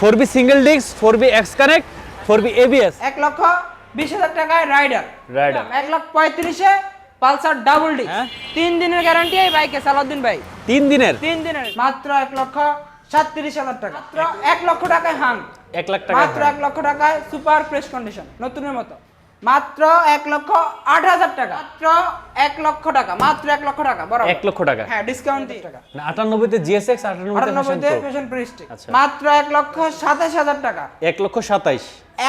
Four V single disc four V X connect four V ABS এক লক্ষ বিশ হাজার টাকায় রাইডার। রাইডার। এক লক্ষ পঁয়ত্রিশে পালসার ডাবল ডি হ্যাঁ। তিন দিনের গ্যারান্টি এই বাইকে সালাউদ্দিন ভাই। তিন দিনের? তিন দিনের। মাত্র এক লক্ষ সাতত্রিশ হাজার টাকা। মাত্র এক লক্ষ টাকায় হাং এক লাখ টাকা মাত্র এক লক্ষ টাকায় সুপার ফ্রেশ কন্ডিশন নতুনের মতো। মাত্র এক লক্ষ আট হাজার টাকা। মাত্র এক লক্ষ টাকা মাত্র এক লক্ষ টাকা বরাবর। এক লক্ষ টাকা। হ্যাঁ ডিসকাউন্ট দিয়ে। টাকা আটানব্বইতে জিএসএক্স আটানব্বইতে ফ্যাশন আচ্ছা। মাত্র এক লক্ষ সাতাশ হাজার টাকা। এক লক্ষ সাতাইশ।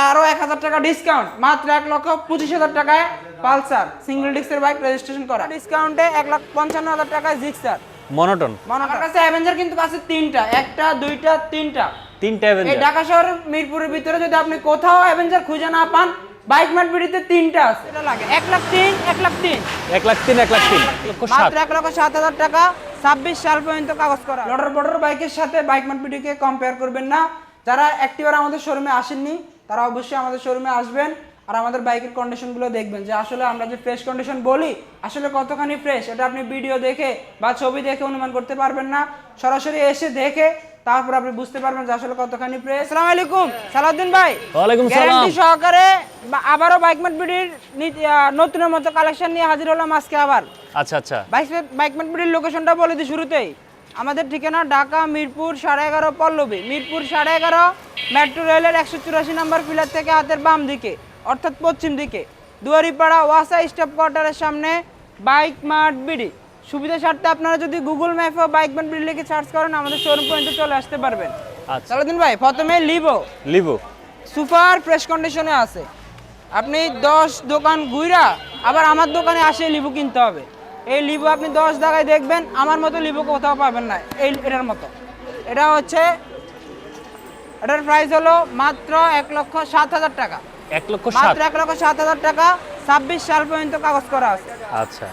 আরও এক হাজার টাকা ডিসকাউন্ট মাত্র এক লক্ষ পঁচিশ হাজার টাকায় পালসার সিঙ্গেল ডিস্কের বাইক রেজিস্ট্রেশন করা। ডিসকাউন্টে এক লাখ পঞ্চান্ন হাজার টাকায় জিক্সার মনোটন আমার কাছে অ্যাভেঞ্জার কিন্তু কাছে তিনটা একটা দুইটা তিনটা। তিনটা এই অ্যাভেঞ্জার ঢাকা শহরের মিরপুরের ভিতরে যদি আপনি কোথাও অ্যাভেঞ্জার খুঁজে না পান বাইক বিডিতে তিনটা আছে। লাগে এক লাখ তিন এক লাখ তিন। এক লাখ তিন এক লাখ তিন। মাত্র এক লক্ষ সাত হাজার টাকা। ছাব্বিশ সাল পর্যন্ত কাগজ করা। লটার বর্ডার বাইকের সাথে বাইক মার্টপিটিকে কম্পেয়ার করবেন না। যারা একটিবার আমাদের শোরুমে আসেননি তারা অবশ্যই আমাদের শোরুমে আসবেন আর আমাদের বাইকের কন্ডিশনগুলো দেখবেন যে আসলে আমরা যে ফ্রেশ কন্ডিশন বলি আসলে কতখানি ফ্রেশ এটা আপনি ভিডিও দেখে বা ছবি দেখে অনুমান করতে পারবেন না। সরাসরি এসে দেখে তারপর আপনি বুঝতে পারবেন যে আসলে কতখানি ফ্রেশ আসসালামু আলাইকুম। সালাউদ্দিন ভাই। ওয়ালাইকুম সালাম। গ্যারান্টি সহকারে আবারও বাইক মার্টপিটির নতুনের মতো কালেকশন নিয়ে হাজির হলাম আজকে আবার। আচ্ছা আচ্ছা। বাইকম্যান বিডির লোকেশনটা বলে দিই শুরুতেই। আমাদের ঠিকানা ঢাকা মিরপুর সাড়ে এগারো পল্লবী। মিরপুর সাড়ে এগারো মেট্রো রেলের একশো চুরাশি নম্বর পিলার থেকে হাতের বাম দিকে অর্থাৎ পশ্চিম দিকে। দুয়ারিপাড়া ওয়াসা স্টপ কোয়ার্টারের সামনে বাইক মার্ট বিডি সুবিধা স্বার্থে আপনারা যদি গুগল ম্যাপে বাইক মার্ট বিডি লিখে সার্চ করেন আমাদের শোরুম পর্যন্ত চলে আসতে পারবেন। আচ্ছা। সালাদিন ভাই প্রথমে লিভো লিভো সুপার ফ্রেশ কন্ডিশনে আছে। আপনি দশ দোকান ঘুরা আবার আমার দোকানে আসে লিবু কিনতে হবে। এই লিবু আপনি দশ জায়গায় দেখবেন আমার মতো লিবু কোথাও পাবেন না এই এটার মতো। এটা হচ্ছে এটার প্রাইস হলো মাত্র এক লক্ষ সাত হাজার টাকা। এক লক্ষ মাত্র এক লক্ষ সাত হাজার টাকা ছাব্বিশ সাল পর্যন্ত কাগজ করা আছে। আচ্ছা।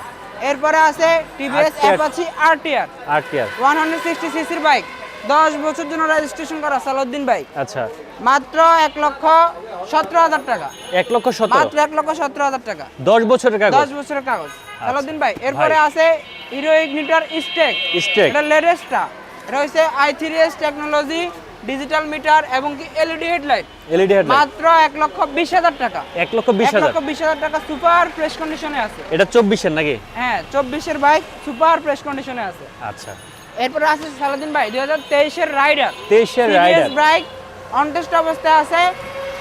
এরপরে আছে টিভিএস অ্যাপাচি আরটিআর আর। কি আর ওয়ান হান্ড্রেড সিক্সটি সিসির বাইক। দশ বছর জন্য রেজিস্ট্রেশন করা সালাউদ্দিন বাইক আচ্ছা। মাত্র এক লক্ষ সতেরো হাজার টাকা। এক লক্ষ সতেরো? মাত্র এক লক্ষ সতেরো হাজার টাকা। দশ বছরের কাগজ? দশ বছরের কাগজ। সালাউদ্দিন ভাই এরপরে আছে হিরো ইগনিটার স্টেক। স্টেক। এটা লেটেস্টটা। এটা I three technology digital meter এবং কি এলইডি হেডলাইট? LED headlight. মাত্র এক লক্ষ বিশ হাজার টাকা। এক লক্ষ বিশ এক হাজার। লক্ষ বিশ হাজার টাকা সুপার ফ্রেশ কন্ডিশনে আছে। এটা চব্বিশের নাকি? হ্যাঁ চব্বিশের বাইক সুপার ফ্রেশ কন্ডিশনে আছে। আচ্ছা। এরপরে আছে সালাদিন ভাই দুই হাজার তেইশের রাইডার। তেইশের রাইডার। বাইক অনটেস্ট অবস্থায় আছে।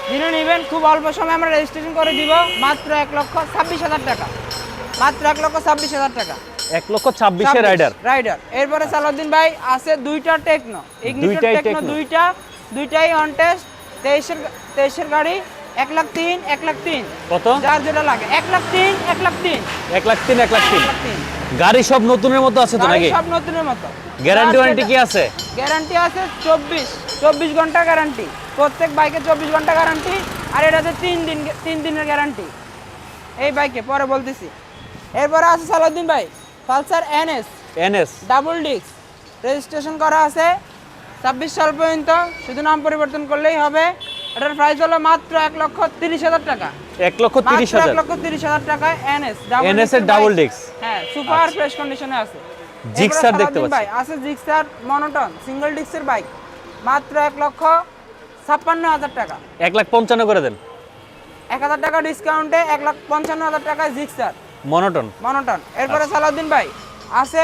যিনি নেবেন খুব অল্প সময় আমরা রেজিস্ট্রেশন করে দিব। মাত্র এক লক্ষ ছাব্বিশ হাজার টাকা। মাত্র এক লক্ষ ছাব্বিশ হাজার টাকা। এক লক্ষ ছাব্বিশের রাইডার। রাইডার। এরপরে সালাউদ্দিন ভাই আছে দুইটা টেকনো। দুইটাই টেকনো দুইটা দুইটাই তেইশের তেইশের গাড়ি এক লাখ তিন এক লাখ তিন। কত? যার যেটা লাগে। এক লাখ তিন এক লাখ তিন। এক লাখ তিন এক লাখ তিন। এক লাখ তিন। গাড়ি সব নতুনের মতো আছে তো নাকি? সব নতুনের মতো। গ্যারান্টি ওয়ারেন্টি কি আছে? গ্যারান্টি আছে চব্বিশ চব্বিশ ঘণ্টা গ্যারান্টি প্রত্যেক বাইকে চব্বিশ ঘণ্টা গ্যারান্টি আর এটাতে তিন দিন তিন দিনের গ্যারান্টি এই বাইকে পরে বলতেছি। এরপরে আছে সালাউদ্দিন ভাই। Pulsar NS. NS. Double disc. Registration করা আছে। ছাব্বিশ সাল পর্যন্ত শুধু নাম পরিবর্তন করলেই হবে। এটার প্রাইস হলো মাত্র এক লক্ষ তিরিশ হাজার টাকা। এক লক্ষ তিরিশ মাত্র এক হাজার লক্ষ তিরিশ হাজার টাকায় এনএস NS এর double disc। হ্যাঁ সুপার ফ্রেশ কন্ডিশনে আছে। জিক্সার দেখতে পাচ্ছি। ভাই আছে জিক্সার মনোটন সিঙ্গেল ডিস্কের বাইক মাত্র এক লক্ষ ছাপ্পান্ন হাজার টাকা। এক লাখ পঞ্চান্ন করে দেন। এক হাজার টাকা ডিসকাউন্টে এক লাখ পঞ্চান্ন হাজার টাকায় জিক্সার মনোটন? মনোটন। এরপরে সালাউদ্দিন ভাই আছে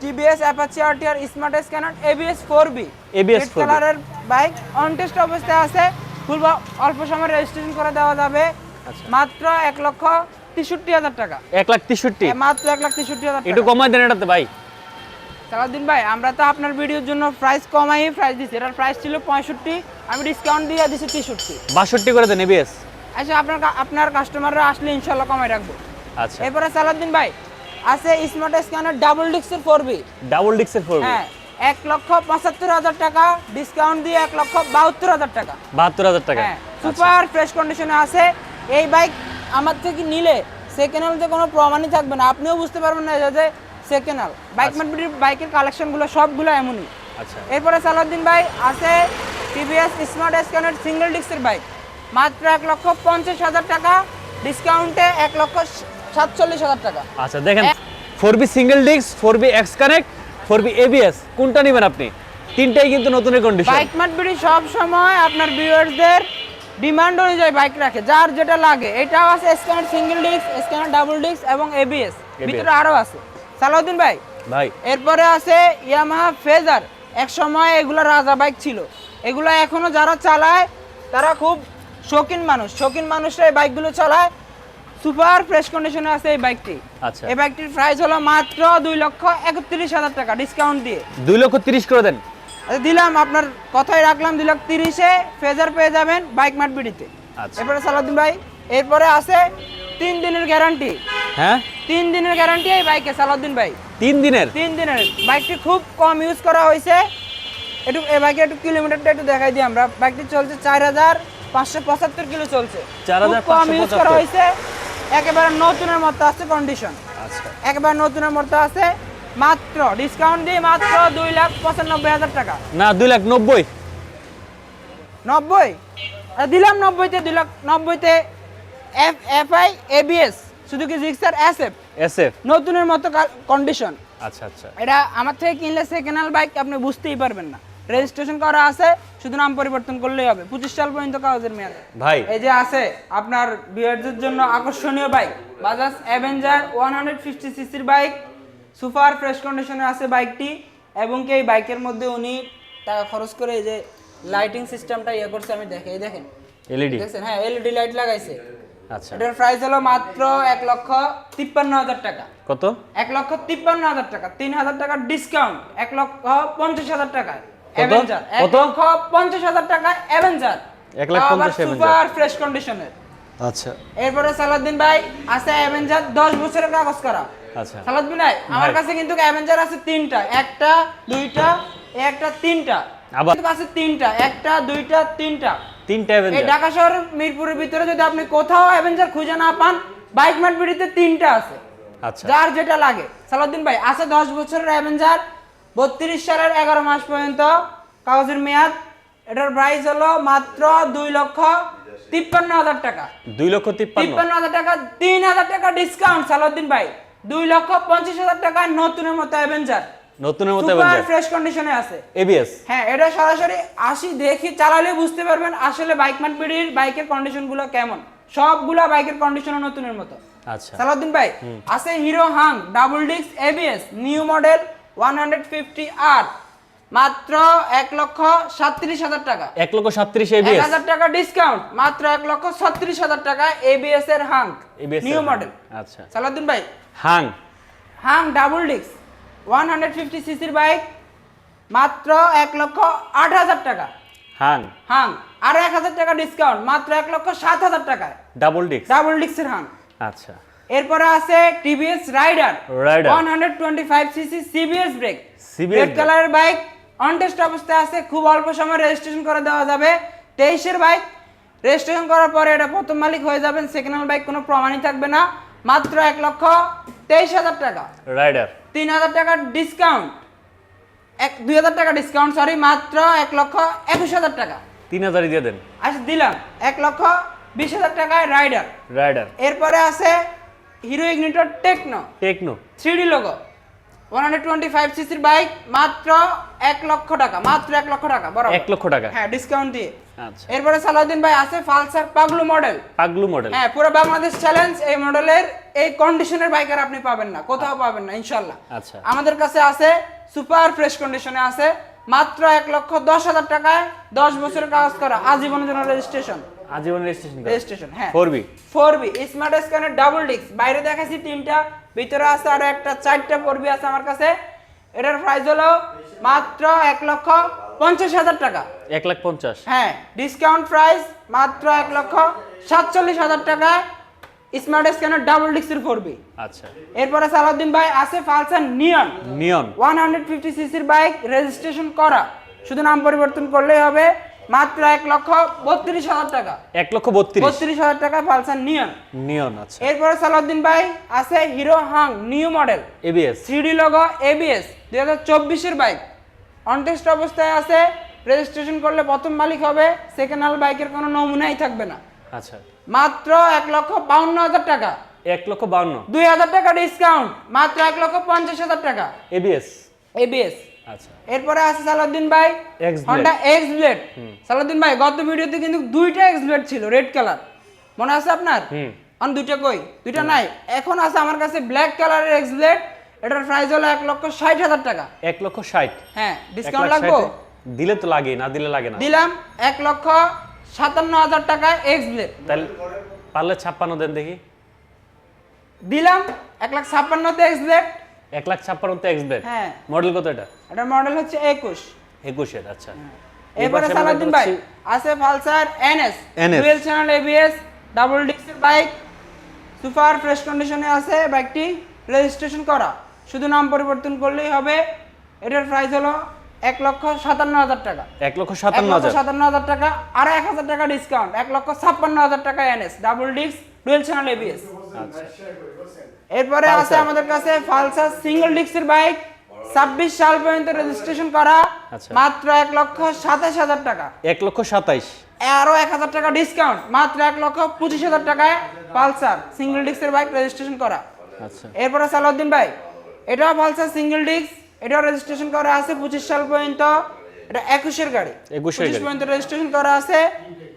TVS Apache RTR smart scanner ABS four V ABS 4B কালারের বাইক অন টেস্ট অবস্থায় আছে। ফুল অল্প সময় রেজিস্ট্রেশন করে দেওয়া যাবে। আচ্ছা। মাত্র এক লক্ষ তেষট্টি হাজার টাকা। এক লাখ তেষট্টি? এ, মাত্র এক লাখ তেষট্টি হাজার একটু কমাই দেন এটাতে ভাই। সালাউদ্দিন ভাই আমরা তো আপনার ভিডিওর জন্য প্রাইস কমাই প্রাইস দিচ্ছি এটার প্রাইস ছিল পঁয়ষট্টি আমি ডিসকাউন্ট দিয়ে দিচ্ছি তেষট্টি। বাষট্টি করে দেন এবিএস। আচ্ছা আপনার আপনার কাস্টমাররা আসলে ইনশাল্লাহ কমাই রাখব। আচ্ছা। এরপরে সালাউদ্দিন ভাই আছে স্মার্ট স্ক্যানার ডাবল ডিস্কের ফোর বি ডাবল ডিক্সের ফোর হ্যাঁ এক লক্ষ পঁচাত্তর হাজার টাকা ডিসকাউন্ট দিয়ে এক লক্ষ বাহাত্তর হাজার টাকা। বাহাত্তর হাজার টাকা। সুপার ফ্রেশ কন্ডিশনে আছে। এই বাইক আমার থেকে নিলে সেকেন্ড হ্যান্ডতে কোনো প্রমাণই থাকবে না। আপনিও বুঝতে পারবেন না যে সেকেন্ড হ্যান্ড বাইক মার্কেটের বাইকের কালেকশনগুলো সবগুলো এমনই। আচ্ছা। এরপরে সালাউদ্দিন ভাই আছে টিভিএস স্মার্ট স্ক্যানার সিঙ্গেল ডিস্কের বাইক মাত্র এক লক্ষ পঞ্চাশ হাজার টাকা ডিসকাউন্টে এক লক্ষ সাতচল্লিশ হাজার টাকা। আচ্ছা দেখেন four B single disc four B X connect four B ABS কোনটা নেবেন আপনি? তিনটাই কিন্তু নতুনের কন্ডিশন বাইক মার্ট বিডি সব সময় আপনার ভিউয়ারদের ডিমান্ড অনুযায়ী বাইক রাখে যার যেটা লাগে। এটাও আছে scanner single disc scanner double disc এবং এবিএস ভিতরে আরও আছে। সালাউদ্দিন ভাই ভাই। এরপরে আছে ইয়ামাহা ফেজার এক সময় এগুলো রাজা বাইক ছিল। এগুলো এখনও যারা চালায় তারা খুব শৌখিন মানুষ শৌখিন মানুষরা এই বাইকগুলো চালায়। সুপার ফ্রেশ কন্ডিশনে আছে এই বাইকটি আচ্ছা। এই বাইকটির প্রাইস হলো মাত্র দুই লক্ষ একত্রিশ হাজার টাকা ডিসকাউন্ট দিয়ে। দুই লক্ষ তিরিশ করে দেন। আচ্ছা, দিলাম আপনার কথাই রাখলাম দুই লক্ষ তিরিশে ফেজার পেয়ে যাবেন বাইক মার্ট বিডিতে। আচ্ছা। এরপরে সালাউদ্দিন ভাই এরপরে আছে তিন দিনের গ্যারান্টি হ্যাঁ? তিন দিনের গ্যারান্টি এই বাইকে সালাউদ্দিন ভাই। তিন দিনের? তিন দিনের। বাইকটি খুব কম ইউজ করা হয়েছে। একটু এই বাইকে একটু কিলোমিটারটা একটু দেখাই দিই আমরা। বাইকটি চলছে চার হাজার পাঁচশো পঁচাত্তর কিলো চলছে। 4,575 কম ইউজ করা হয়েছে। একেবারে নতুনের মতো আছে কন্ডিশন আচ্ছা। একেবারে নতুনের মতো আছে। মাত্র ডিসকাউন্ট দিয়ে মাত্র দুই লাখ পঁচানব্বই হাজার টাকা। না দুই লাখ নব্বই। নব্বই? দিলাম নব্বইতে দুই লাখ নব্বইতে এফ এফ আই এবিএস শুধু কি Gixxer S F S F নতুনের মতো কন্ডিশন আচ্ছা আচ্ছা। এটা আমার থেকে কিনলে সেকেন্ড হ্যান্ড বাইক আপনি বুঝতেই পারবেন না। রেজিস্ট্রেশন করা আছে শুধু নাম পরিবর্তন করলেই হবে। পঁচিশ সাল পর্যন্ত কাগজের মেয়াদ। ভাই। এই যে আছে আপনার বিয়ারদের জন্য আকর্ষণীয় bike Bajaj Avenger one hundred fifty সিসির বাইক সুপার ফ্রেশ কন্ডিশনে আছে বাইকটি এবং কি এই বাইকের মধ্যে উনি টাকা খরচ করে এই যে লাইটিং সিস্টেমটা ইয়ে করছে আমি দেখে এই দেখেন। এলইডি দেখছেন? হ্যাঁ এলইডি লাইট লাগাইছে। আচ্ছা। এটার প্রাইস হলো মাত্র এক লক্ষ তিপ্পান্ন হাজার টাকা। কত? এক লক্ষ তিপ্পান্ন হাজার টাকা। তিন হাজার টাকার ডিসকাউন্ট এক লক্ষ পঞ্চাশ হাজার টাকা কত? অ্যাভেঞ্জার এক কত? লক্ষ পঞ্চাশ হাজার টাকা অ্যাভেঞ্জার এক লাখ পঞ্চাশ সুপার ফ্রেশ কন্ডিশনের আচ্ছা। এরপরে সালাউদ্দিন ভাই আছে অ্যাভেঞ্জার দশ বছরের কাগজ করা। আচ্ছা। সালাউদ্দিন ভাই আমার কাছে কিন্তু অ্যাভেঞ্জার আছে তিনটা। একটা দুইটা একটা তিনটা। আবার? আছে তিনটা। একটা দুইটা তিনটা। তিনটা অ্যাভেঞ্জার ঢাকা শহর মিরপুরের ভিতরে যদি আপনি কোথাও অ্যাভেঞ্জার খুঁজে না পান বাইক বিডিতে তিনটা আছে। আচ্ছা। যার যেটা লাগে। সালাউদ্দিন ভাই আছে দশ বছরের অ্যাভেঞ্জার বত্রিশ সালের এগারো মাস পর্যন্ত কাগজের মেয়াদ এটার প্রাইস হলো মাত্র দুই লক্ষ তিপ্পান্ন হাজার টাকা। দুই লক্ষ তিপ্পান্ন। হাজার টাকা তিন হাজার টাকা ডিসকাউন্ট সালাউদ্দিন ভাই। দুই লক্ষ পঞ্চাশ হাজার টাকা নতুনের মতো অ্যাভেঞ্জার নতুনের মতো সুপার ফ্রেশ কন্ডিশনে আছে। এবিএস হ্যাঁ এটা সরাসরি আসি দেখি চালালে বুঝতে পারবেন আসলে বাইক মার্ট বিডির বাইকের কন্ডিশনগুলো কেমন। সবগুলা বাইকের কন্ডিশন নতুনের মতো। আচ্ছা। সালাউদ্দিন ভাই আছে Hero Hunk double disc ABS new model one hundred fifty আর মাত্র এক লক্ষ সাতত্রিশ হাজার টাকা। এক লক্ষ সাতত্রিশ এক এবিএস হাজার টাকা ডিসকাউন্ট মাত্র এক লক্ষ ছত্রিশ হাজার টাকা এবিএস এর হাং। নিউ মডেল আচ্ছা। সালাউদ্দিন ভাই। Hunk. Hunk double disc one hundred fifty সিসির বাইক মাত্র এক লক্ষ আট হাজার টাকা। হাং। হাং আরও এক হাজার টাকা ডিসকাউন্ট মাত্র এক লক্ষ সাত হাজার টাকায়। ডাবল ডিস্ক ডাবল ডিস্কের হাং। আচ্ছা। এরপরে আছে TVS Rider. Five CC CBS brake red কালারের বাইক অন টেস্ট অবস্থায় আছে খুব অল্প সময় রেজিস্ট্রেশন করে দেওয়া যাবে। তেইশের বাইক রেজিস্ট্রেশন করার পরে এটা প্রথম মালিক হয়ে যাবেন সেকেন্ড হ্যান্ড বাইক কোনো প্রমাণই থাকবে না। মাত্র এক লক্ষ তেইশ হাজার টাকা। রাইডার। তিন হাজার টাকার ডিসকাউন্ট এক দুই হাজার টাকা ডিসকাউন্ট সরি মাত্র এক লক্ষ একুশ হাজার টাকা। তিন হাজারই দিয়ে দেন। আচ্ছা দিলাম। এক লক্ষ বিশ হাজার টাকায় রাইডার রাইডার। এরপরে আছে Hero Ignitor techno. Techno. Three logo. One hundred twenty five সিসির বাইক মাত্র এক লক্ষ টাকা মাত্র এক লক্ষ টাকা বরাবর। এক লক্ষ টাকা। হ্যাঁ ডিসকাউন্ট দিয়ে। আচ্ছা। এরপরে সালাউদ্দিন ভাই আছে ফালসার পাগলু মডেল পাগলু মডেল হ্যাঁ পুরো বাংলাদেশ চ্যালেঞ্জ এই মডেলের এই কন্ডিশনের বাইক আর আপনি পাবেন না কোথাও পাবেন না ইনশাল্লাহ আচ্ছা। আমাদের কাছে আছে সুপার ফ্রেশ কন্ডিশনে আছে মাত্র এক লক্ষ দশ হাজার টাকায় দশ বছরের কাজ করা আজীবনের জন্য রেজিস্ট্রেশন আজীবন রেজিস্ট্রেশন রেজিস্ট্রেশন হ্যাঁ। Four B four B smart স্ক্যানের double disc বাইরে দেখাচ্ছি তিনটা ভিতরে আছে আরও একটা চারটা বি আছে আমার কাছে। এটার প্রাইস হলো মাত্র এক লক্ষ পঞ্চাশ হাজার টাকা। এক লাখ পঞ্চাশ। হ্যাঁ ডিসকাউন্ট প্রাইস মাত্র এক লক্ষ সাতচল্লিশ হাজার টাকা। স্মার্ট স্ক্যানের ডাবল ডিস্কের বি আচ্ছা। এরপরে সালাউদ্দিন ভাই আছে Pulsar neon neon one hundred fifty সিসির বাইক রেজিস্ট্রেশন করা। শুধু নাম পরিবর্তন করলেই হবে। মাত্র এক লক্ষ বত্রিশ হাজার টাকা। এক লক্ষ বত্রিশ। বত্রিশ হাজার টাকা পালসার নিয়ন। নিয়ন আচ্ছা। এরপরে সালাউদ্দিন ভাই আছে Hero Hunk new model. ABS three logo ABS দুই হাজার চব্বিশের বাইক। অনটেস্ট অবস্থায় আছে রেজিস্ট্রেশন করলে প্রথম মালিক হবে সেকেন্ড হ্যান্ড বাইকের কোনো নমুনাই থাকবে না। আচ্ছা। মাত্র এক লক্ষ বাউন্ন হাজার টাকা। এক লক্ষ বাউন্ন। দুই হাজার টাকা ডিসকাউন্ট মাত্র এক লক্ষ পঞ্চাশ হাজার টাকা। এবিএস এবিএস এরপরে আছে সালাউদ্দিন ভাই হন্ডা এক্স ব্লেড সালাউদ্দিন ভাই গত ভিডিওতে কিন্তু দুইটা এক্স ব্লেড ছিল রেড কালার মনে আছে আপনার? হুম। অন দুইটা কই? দুইটা নাই। এখন আছে আমার কাছে ব্ল্যাক কালারের এক্স ব্লেড এটার প্রাইস হলো এক লক্ষ ষাট হাজার টাকা। এক লক্ষ ষাট। হ্যাঁ ডিসকাউন্ট লাগবো? দিলে তো লাগে না দিলে লাগে না। দিলাম এক লক্ষ সাতান্ন হাজার টাকায় এক্স ব্লেড তাহলে পারলে ছাপ্পান্ন দেন দেখি। দিলাম এক লাখ ছাপ্পান্নতে এক্স ব্লেড এক লাখ ছাপ্পান্নতে এক্স ব্লেড হ্যাঁ। মডেল কত এটা? এটা মডেল হচ্ছে একুশ। একুশের আচ্ছা। এবারে পাশে আমরা সালাউদ্দিন ভাই আছে Pulsar NS. Dual channel ABS double ডিস্কের বাইক সুপার ফ্রেশ কন্ডিশনে আছে বাইকটি। রেজিস্ট্রেশন করা। শুধু নাম পরিবর্তন করলেই হবে। এটার প্রাইস হলো এক লক্ষ সাতান্ন হাজার টাকা। এক লক্ষ সাতান্ন হাজার। সাতান্ন হাজার টাকা আর এক হাজার টাকা ডিসকাউন্ট এক লক্ষ ছাপ্পান্ন হাজার টাকা NS double disc dual channel ABS এরপরে আছে আমাদের কাছে ফালসার সিঙ্গেল ডিস্কের বাইক ছাব্বিশ সাল পর্যন্ত রেজিস্ট্রেশন করা আচ্ছা। মাত্র এক লক্ষ সাতাশ হাজার টাকা। এক লক্ষ সাতাইশ। আরও এক হাজার টাকা ডিসকাউন্ট মাত্র এক লক্ষ পঁচিশ হাজার টাকায় পালসার সিঙ্গেল ডিস্কের বাইক রেজিস্ট্রেশন করা। আচ্ছা। এরপরে সালাউদ্দিন ভাই এটাও পালসার সিঙ্গেল ডিস্ক এটাও রেজিস্ট্রেশন করা আছে পঁচিশ সাল পর্যন্ত। এটা একুশের গাড়ি। 21 পঁচিশ গাড়ি। পর্যন্ত রেজিস্ট্রেশন করা আছে।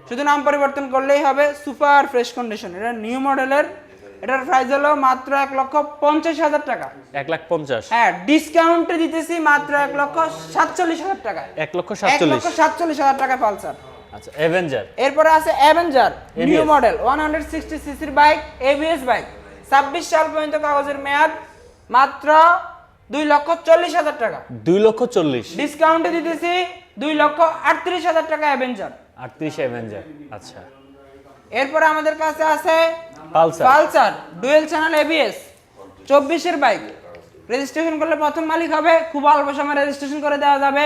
শুধু নাম পরিবর্তন করলেই হবে সুপার ফ্রেশ কন্ডিশন এটা নিউ মডেলের এটার প্রাইস হলো মাত্র এক লক্ষ পঞ্চাশ হাজার টাকা। এক লাখ পঞ্চাশ। হ্যাঁ ডিসকাউন্টে দিতেছি মাত্র এক লক্ষ সাতচল্লিশ হাজার টাকা। এক লক্ষ সাতচল্লিশ। লক্ষ সাতচল্লিশ হাজার টাকা পালসার। আচ্ছা অ্যাভেঞ্জার এরপরে আছে Avenger new model one hundred sixty সিসির বাইক এবিএস বাইক ছাব্বিশ সাল পর্যন্ত কাগজের মেয়াদ মাত্র দুই লক্ষ চল্লিশ হাজার টাকা। দুই লক্ষ চল্লিশ। ডিসকাউন্টে দিতেছি দুই লক্ষ আটত্রিশ হাজার টাকা অ্যাভেঞ্জার আটত্রিশ অ্যাভেঞ্জার আচ্ছা। এরপরে আমাদের কাছে আছে Pulsar Pulsar dual channel ABS চব্বিশের বাইক। রেজিস্ট্রেশন করলে প্রথম মালিক হবে খুব অল্প সময় রেজিস্ট্রেশন করে দেওয়া যাবে।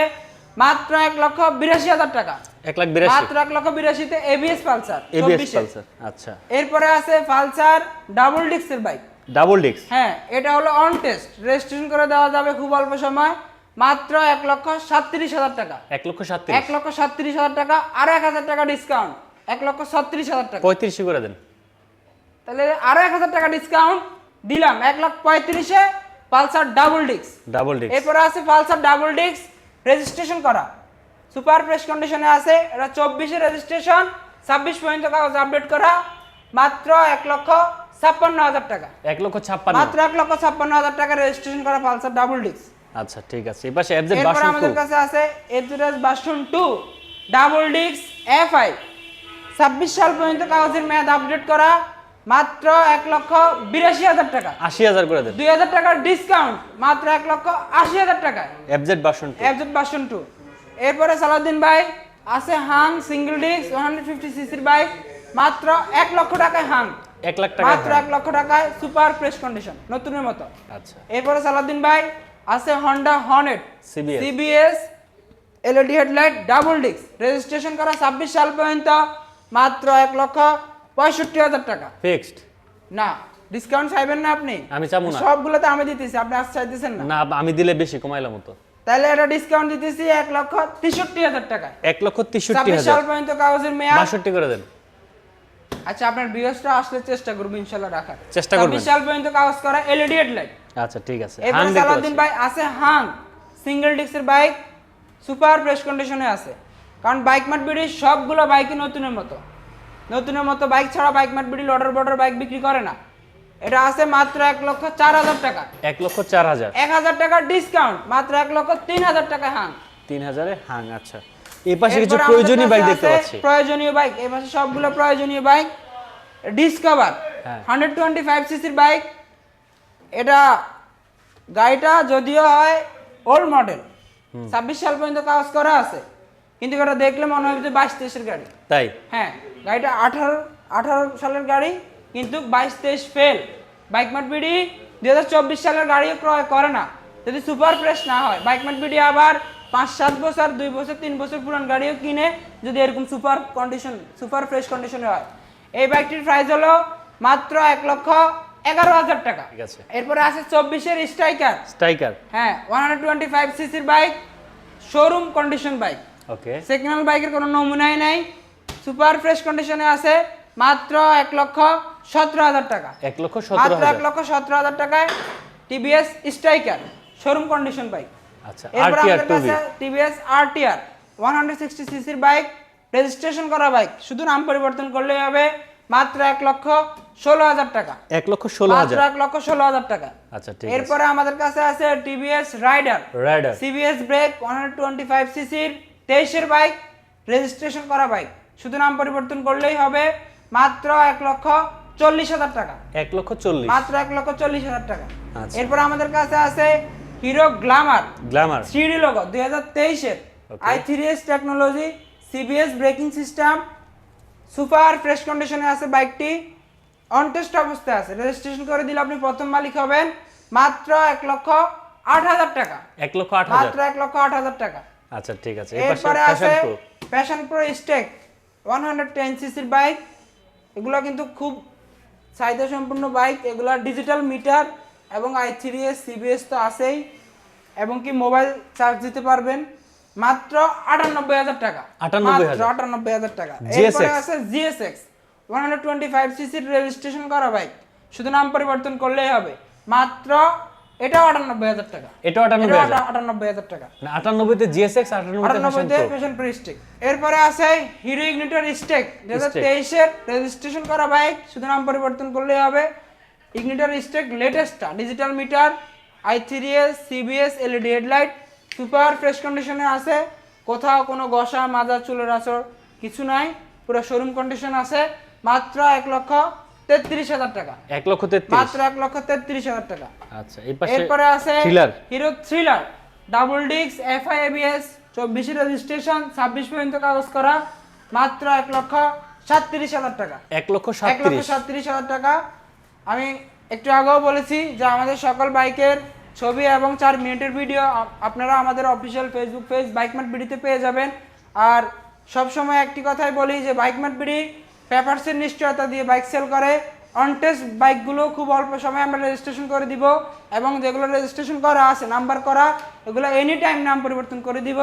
মাত্র এক লক্ষ বিরাশি হাজার টাকা। এক লাখ বিরাশি। মাত্র এক লক্ষ বিরাশিতে এবিএস পালসার এবিএস পালসার আচ্ছা। এরপরে আছে পালসার ডাবল ডিস্কের বাইক। ডাবল ডিস্ক হ্যাঁ এটা হলো অন টেস্ট রেজিস্ট্রেশন করে দেওয়া যাবে খুব অল্প সময়। মাত্র এক লক্ষ সাতত্রিশ হাজার টাকা। এক লক্ষ এক সাতত্রিশ লক্ষ সাতত্রিশ হাজার টাকা আর এক হাজার টাকা ডিসকাউন্ট এক লক্ষ ছত্রিশ হাজার টাকা। পঁয়ত্রিশই করে দেন। তাহলে আরও এক হাজার টাকা ডিসকাউন্ট দিলাম। এক লাখ পঁয়ত্রিশে Pulsar double disc double disc এরপরে আছে পালসার ডাবল ডিস্ক রেজিস্ট্রেশন করা। সুপার ফ্রেশ কন্ডিশনে আছে। এটা চব্বিশে রেজিস্ট্রেশন ছাব্বিশ পর্যন্ত কাগজ আপডেট করা। মাত্র এক লক্ষ ছাপ্পান্ন হাজার টাকা। এক লক্ষ ছাপ্পান্ন। মাত্র এক লক্ষ ছাপ্পান্ন হাজার টাকা রেজিস্ট্রেশন করা পালসার ডাবল ডিস্ক আচ্ছা ঠিক আছে। এই পাশে এফজেড বাসন আমাদের কাছে আছে FZ version two double disc F I ছাব্বিশ সাল পর্যন্ত কাগজের মেয়াদ আপডেট করা মাত্র এক লক্ষ বিরাশি হাজার টাকা। আশি হাজার করে দেন। দুই হাজার টাকার ডিসকাউন্ট মাত্র এক লক্ষ আশি হাজার টাকায়। এফজেড বাসন এফজেড বাসন টু এরপরে সালাউদ্দিন ভাই আছে Hunk single disc one hundred fifty সিসির বাইক মাত্র এক লক্ষ টাকায় হাং। এক লাখ টাকা মাত্র এক লক্ষ টাকায় সুপার ফ্রেশ কন্ডিশন নতুনের মতো। আচ্ছা। এরপরে সালাউদ্দিন ভাই আছে Honda Hornet CBS LED headlight double disc registration করা ছাব্বিশ সাল পর্যন্ত মাত্র এক লক্ষ পঁয়ষট্টি হাজার টাকা। ফিক্সড না ডিসকাউন্ট চাইবেন না আপনি। আমি চাবো না। সবগুলোতে আমি দিতেছি আপনি আজ চাইতেছেন না। না আমি দিলে বেশি কমাইলাম তো তাহলে এটা ডিসকাউন্ট দিতেছি এক লক্ষ তেষট্টি হাজার টাকা এক লক্ষ তেষট্টি হাজার। সাল পর্যন্ত কাগজের মেয়াদ। বাষট্টি করে দেন। আচ্ছা আপনার বিয়সটা আসলে চেষ্টা করব ইনশাল্লাহ রাখার। চেষ্টা করবেন। ছাব্বিশ সাল পর্যন্ত কাগজ করা এলইডি হেডলাইট আচ্ছা ঠিক আছে। এরপরে সালাউদ্দিন ভাই আছে হাং। সিঙ্গেল ডিস্কের বাইক সুপার ফ্রেশ কন্ডিশনে আছে। কারণ বাইক মাট বিডি সবগুলো বাইকই নতুনের মতো। নতুনের মতো বাইক ছাড়া বাইক মাট বিডি লডার বর্ডার বাইক বিক্রি করে না। এটা আছে মাত্র এক লক্ষ চার হাজার টাকা। এক লক্ষ চার হাজার। এক হাজার টাকার ডিসকাউন্ট মাত্র এক লক্ষ তিন হাজার টাকা হাং। তিন হাজারে হাং আচ্ছা। এই পাশে কিছু প্রয়োজনীয় বাইক দেখতে পাচ্ছি। প্রয়োজনীয় বাইক এই পাশে সবগুলো প্রয়োজনীয় bike Discover. Hundred twenty five সিসির বাইক এটা গাড়িটা যদিও হয় ওল্ড মডেল ছাব্বিশ সাল পর্যন্ত কাজ করা আছে। কিন্তু এটা দেখলে মনে হয় যে বাইশ তেইশের গাড়ি। তাই? হ্যাঁ গাড়িটা আঠারো আঠারো সালের গাড়ি কিন্তু বাইশ তেইশ ফেল বাইক মাট বিডি দুই হাজার চব্বিশ সালের গাড়িও ক্রয় করে না। যদি সুপার ফ্রেশ না হয় বাইক মাট বিডি আবার পাঁচ সাত বছর দুই বছর তিন বছর পুরান গাড়িও কিনে যদি এরকম সুপার কন্ডিশন সুপার ফ্রেশ কন্ডিশনে হয়। এই বাইকটির প্রাইস হলো মাত্র এক লক্ষ এগারো হাজার টাকা। ঠিক আছে। এরপরে আছে চব্বিশের স্ট্রাইকার স্ট্রাইকার হ্যাঁ ওয়ান হান্ড্রেড টোয়েন্টি ফাইভ সিসির bike showroom condition bike okay second hand বাইকের কোনো নমুনাই নাই। সুপার ফ্রেশ কন্ডিশনে আছে মাত্র এক লক্ষ সতেরো হাজার টাকা। এক লক্ষ মাত্র এক হাজার। লক্ষ সতেরো হাজার টাকায় TVS Striker showroom condition bike আচ্ছা, এরপর RTR আমাদের 2B কাছে TVS RTR one hundred sixty সিসির বাইক রেজিস্ট্রেশন করা বাইক শুধু নাম পরিবর্তন করলেই হবে মাত্র এক লক্ষ ষোলো হাজার টাকা। এক লক্ষ ষোলো হাজার? এক লক্ষ ষোলো হাজার টাকা। আচ্ছা ঠিক এরপরে আমাদের কাছে আছে TVS Rider Rider CBS brake one hundred twenty five সিসির তেইশের বাইক রেজিস্ট্রেশন করা বাইক শুধু নাম পরিবর্তন করলেই হবে মাত্র এক লক্ষ চল্লিশ হাজার টাকা। এক লক্ষ চল্লিশ। মাত্র এক লক্ষ চল্লিশ হাজার টাকা। আচ্ছা। এরপর আমাদের কাছে আছে Hero Glamour Glamour. Three logo দুই হাজার তেইশের। I three S technology CBS braking system super fresh কন্ডিশনে আছে বাইকটি অন টেস্ট অবস্থায় আছে। রেজিস্ট্রেশন করে দিলে আপনি প্রথম মালিক হবেন মাত্র এক লক্ষ আট হাজার টাকা। এক লক্ষ আট হাজার। মাত্র এক লক্ষ আট হাজার টাকা। আচ্ছা ঠিক আছে। এরপরে আছে Passion Pro Xtec one hundred ten সিসির বাইক। এগুলো কিন্তু খুব চাহিদা সম্পূর্ণ বাইক। এগুলো ডিজিটাল মিটার এবং আই থ্রি এস সিবিএস তো আছেই এবং কি মোবাইল চার্জ দিতে পারবেন মাত্র আটানব্বই হাজার টাকা। মাত্র আটানব্বই হাজার টাকা। এরপরে আছে GSX one hundred twenty five সিসির রেজিস্ট্রেশন করা বাইক শুধু নাম পরিবর্তন করলেই হবে। মাত্র এটাও আটানব্বই হাজার টাকা। এটাও আটানব্বই হাজার। আটানব্বই হাজার টাকা। মানে আটানব্বইতে জিএসএক্স আটানব্বইতে ফ্যাশন আটানব্বইতে ফ্যাশন প্রো স্টেক এরপরে আছে হিরো ইগনিটর স্টেক দু হাজার তেইশের রেজিস্ট্রেশন করা বাইক শুধু নাম পরিবর্তন করলেই হবে। Ignitor Xtec লেটেস্টটা digital meter I three S CBS LED headlight super fresh কন্ডিশনে আছে কোথাও কোনো গসা মাজা চুলের আসর কিছু নাই পুরো শোরুম কন্ডিশন আছে মাত্র এক লক্ষ তেত্রিশ হাজার টাকা। এক লক্ষ মাত্র এক লক্ষ তেত্রিশ হাজার টাকা। আচ্ছা এরপরে আছে হিরো থ্রিলার ডাবল ডিক্স এফআই এবিএস চব্বিশে রেজিস্ট্রেশন ছাব্বিশ পর্যন্ত কাগজ করা মাত্র এক লক্ষ সাতত্রিশ হাজার টাকা। এক লক্ষ এক লক্ষ সাতত্রিশ হাজার টাকা। আমি একটু আগেও বলেছি যে আমাদের সকল বাইকের ছবি এবং চার মিনিটের ভিডিও আপনারা আমাদের official Facebook page bike mart বিডিতে পেয়ে যাবেন। আর সব সময় একটি কথাই বলি যে বাইকমার্ট বিডি পেপারসের নিশ্চয়তা দিয়ে বাইক সেল করে। অনটেস্ট বাইকগুলো খুব অল্প সময়ে আমরা রেজিস্ট্রেশন করে দিব এবং যেগুলো রেজিস্ট্রেশন করা আছে নাম্বার করা, এগুলো এনি টাইম নাম পরিবর্তন করে দিব।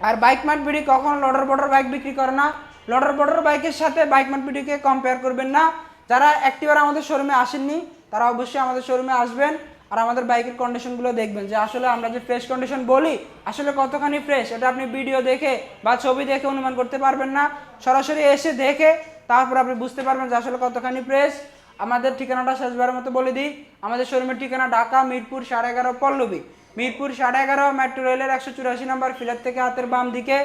আর বাইক মার্ট বিডি কখনো লডার বর্ডার বাইক বিক্রি করে না। লডার বর্ডার বাইকের সাথে বাইক মার্ট বিডিকে কম্পেয়ার করবেন না। যারা একটিবার আমাদের শোরুমে আসেননি, তারা অবশ্যই আমাদের শোরুমে আসবেন আর আমাদের বাইকের কন্ডিশনগুলো দেখবেন যে আসলে আমরা যে ফ্রেশ কন্ডিশন বলি, আসলে কতখানি ফ্রেশ এটা আপনি ভিডিও দেখে বা ছবি দেখে অনুমান করতে পারবেন না। সরাসরি এসে দেখে তারপর আপনি বুঝতে পারবেন যে আসলে কতখানি ফ্রেশ আমাদের ঠিকানাটা শেষবারের মতো বলে দিই। আমাদের শোরুমের ঠিকানা ঢাকা, মিরপুর, সাড়ে এগারো পল্লবী। মিরপুর, সাড়ে এগারো মেট্রো রেলের একশো চুরাশি নম্বর ফিলার থেকে হাতের বাম দিকে,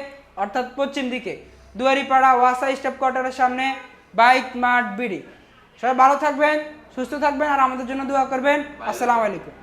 অর্থাৎ পশ্চিম দিকে। দুয়ারিপাড়া, ওয়াসা স্টাফ কোয়ার্টারের সামনে, বাইক মাঠ, বিডি। সবাই ভালো থাকবেন সুস্থ থাকবেন আর আমাদের জন্য দোয়া করবেন। আসসালামু আলাইকুম।